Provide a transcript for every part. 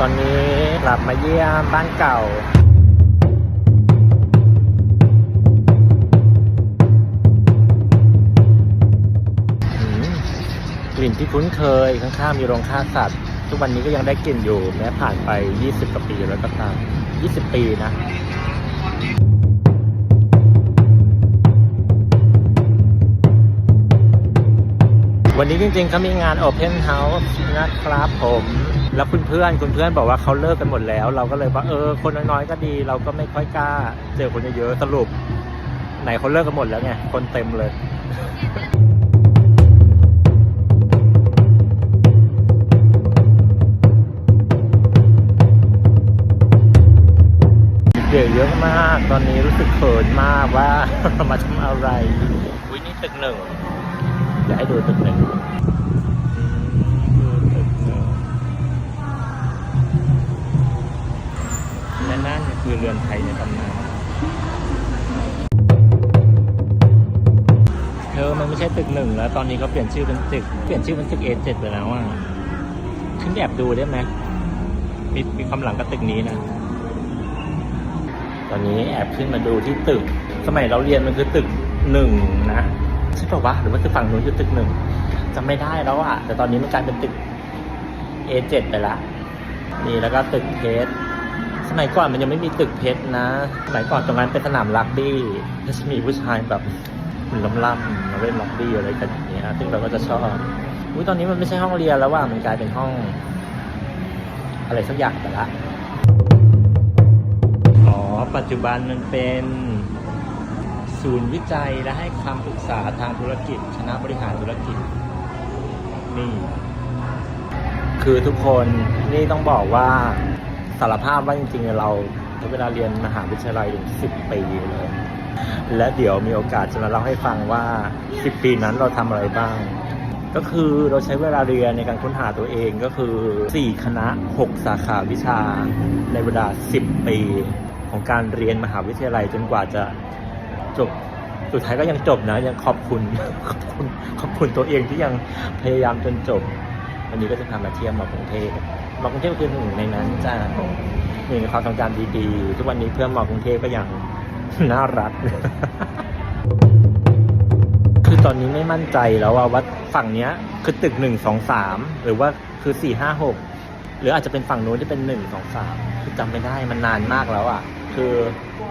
ตอนนี้กลับมาเยี่ยมบ้านเก่ากลิ่นที่คุ้นเคยข้างๆมีโรงฆ่าสัตว์ ทุกวันนี้ก็ยังได้กลิ่นอยู่แม้ผ่านไป 20 กว่าปีแล้วก็ตาม 20 ปีนะ วันนี้จริงๆเขามีงาน Open House นะครับผม แล้วคุณเพื่อนคุณเพื่อนบอกว่าเขาเลิกกันหมดแล้ว เราก็เลยว่าเออ คนน้อยๆก็ดี เราก็ไม่ค่อยกล้า เจอคนเยอะๆสรุป ไหนเขาเลิกกันหมดแล้วไงคนเต็มเลยเด็กเยอะมาก ตอนนี้รู้สึกเขินมากว่ามาทำอะไรวินี่ตึกหนึ่ง อยากให้ดูตึกหนึ่งตึกหนึ่งและนั่นคือเรือนไทยในตำนานเออมันไม่ใช่ตึกหนึ่งแล้ว ตอนนี้เขาเปลี่ยนชื่อเป็นตึก เปลี่ยนชื่อเป็นตึกเอเจ็ดไปแล้วอะขึ้นแอบดูได้ไหมมีมีความหลังกับตึกนี้นะ ตอนนี้แอบขึ้นมาดูที่ตึก สมัยเราเรียนมันคือตึกหนึ่งนะ ช่ปะวะหรือว่าคือฝั่งนู้นคือตึกหนึ่งจำไม่ได้แล้วอะแต่ตอนนี้มันกลายเป็นตึก A7 ไปละนี่แล้วก็ตึกเพชรสมัยก่อนมันยังไม่มีตึกเพชรนะ สมัยก่อนตรงนั้นเป็นสนามรักบี้ก็จะมีผู้ชายแบบหุ่นล่ำๆมาเล่นรักบี้อะไรกันอย่างเงี้ยซึ่งเราก็จะชอบอุ้ยตอนนี้มันไม่ใช่ห้องเรียนแล้วว่ามันกลายเป็นห้อง อะไรสักอย่างไปละ อ๋อ ปัจจุบันมันเป็น ศูนย์วิจัยและให้คำปรึกษาทางธุรกิจ คณะบริหารธุรกิจ นี่ คือทุกคนนี่ต้องบอกว่าสารภาพว่าจริงๆ เราใช้เวลาเรียนมหาวิทยาลัยถึงสิบปีเลย และเดี๋ยวมีโอกาสจะมาเล่าให้ฟังว่า10ปีนั้นเราทำอะไรบ้าง ก็คือเราใช้เวลาเรียนในการค้นหาตัวเองก็คือ 4 คณะ 6 สาขาวิชาในเวลา 10 ปีของการเรียนมหาวิทยาลัยจนกว่าจะ จบสุดท้ายก็ยังจบนะ ยังขอบคุณขอบคุณขอบคุณตัวเองที่ยังพยายามจนจบ วันนี้ก็จะพามาเที่ยวมากรุงเทพมากรุงเทพคือหนึ่งในนั้นจ้าหนึ่งในความทรงจำดีๆ ทุกวันนี้เพื่อนมากรุงเทพก็ยังน่ารักคือตอนนี้ไม่มั่นใจแล้วว่าว่าฝั่งเนี้ยคือตึกหนึ่งสองสามหรือว่าคือสี่ห้าหกหรืออาจจะเป็นฝั่งนู้นที่เป็นหนึ่งสองสามคือจำไม่ได้มันนานมากแล้วอะ คือ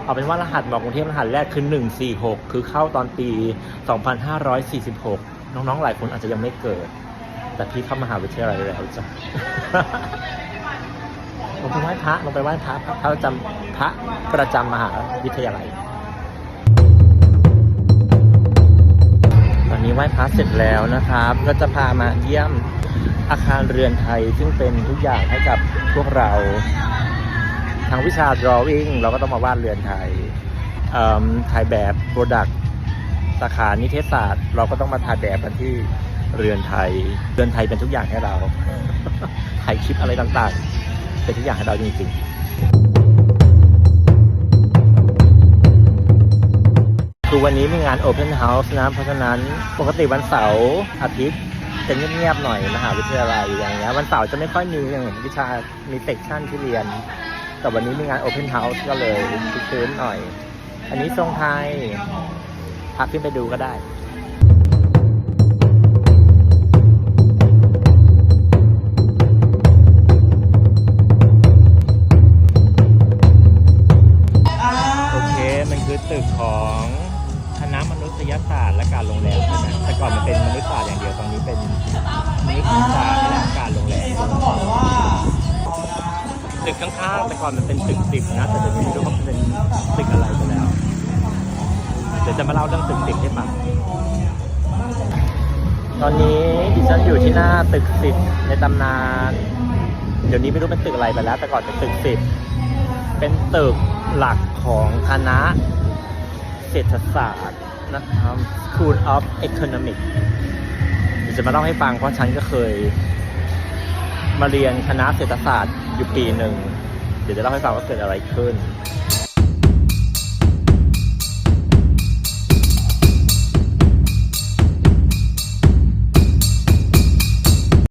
เอาเป็นว่ารหัสบอกกรุงเทพรหัสแรกคือหนึ่งสี่หกคือเข้าตอนปีสองพันห้าร้องๆ หลายคนอาจจะยังไม่เกิด แต่พี่เข้ามหาวิทยาลัยแล้วจ้ะลงไปไหว้พระลงไปไหว้พระพระประจำพระประจำมหาวิทยาลัย ตอนนี้ไหว้พระเสร็จแล้วนะครับ ก็จะพามาเยี่ยมอาคารเรือนไทย ซึ่งเป็นทุกอย่างให้กับพวกเราางวิชา drawing เราก็ต้องมาวาดเรือนไทยถ่ายแบบโปรดักต์สาขานิเทศศาสตร์ เราก็ต้องมาถ่ายแบบกันที่เรือนไทย เรือนไทยเป็นทุกอย่างให้เรา ถ่ายคลิปอะไรต่างๆ เป็นทุกอย่างให้เราจริงๆคือวันนี้มีงาน Open House นะ เพราะฉะนั้นปกติวันเสาร์อาทิตย์จะเงียบๆหน่อยมหาวิทยาลัยอย่างเงี้ยวันเสาร์จะไม่ค่อยมีอย่างวิชามีเซกชันที่เรียน แต่วันนี้มีงาน Open House ก็เลยชื้นหน่อย อันนี้ทรงไทยพาขึ้นไปดูก็ได้โอเคมันคือตึกของคณะมนุษยศาสตร์และการโรงแรมใช่ไหมแต่ก่อนมันเป็นมนุษยศาสตร์อย่างเดียวตอนนี้เป็น ตึกข้างๆแต่ก่อนมันเป็นตึกสิบนะแต่เดี๋ยวนี้ไม่รู้ว่ามันเป็นตึกอะไรไปแล้ว เดี๋ยวจะมาเล่าเรื่องตึกสิบให้ฟังตอนนี้ดิฉันอยู่ที่หน้าตึกสิบในตำนาน เดี๋ยวนี้ไม่รู้เป็นตึกอะไรไปแล้ว แต่ก่อนเป็นตึกสิบเป็นตึกหลักของคณะเศรษฐศาสตร์นะครับ School of Economics เดี๋ยวจะมาเล่าให้ฟังเพราะฉันก็เคยมาเรียนคณะเศรษฐศาสตร์ อยู่ปีหนึ่ง เดี๋ยวจะเล่าให้ฟังว่าเกิดอะไรขึ้น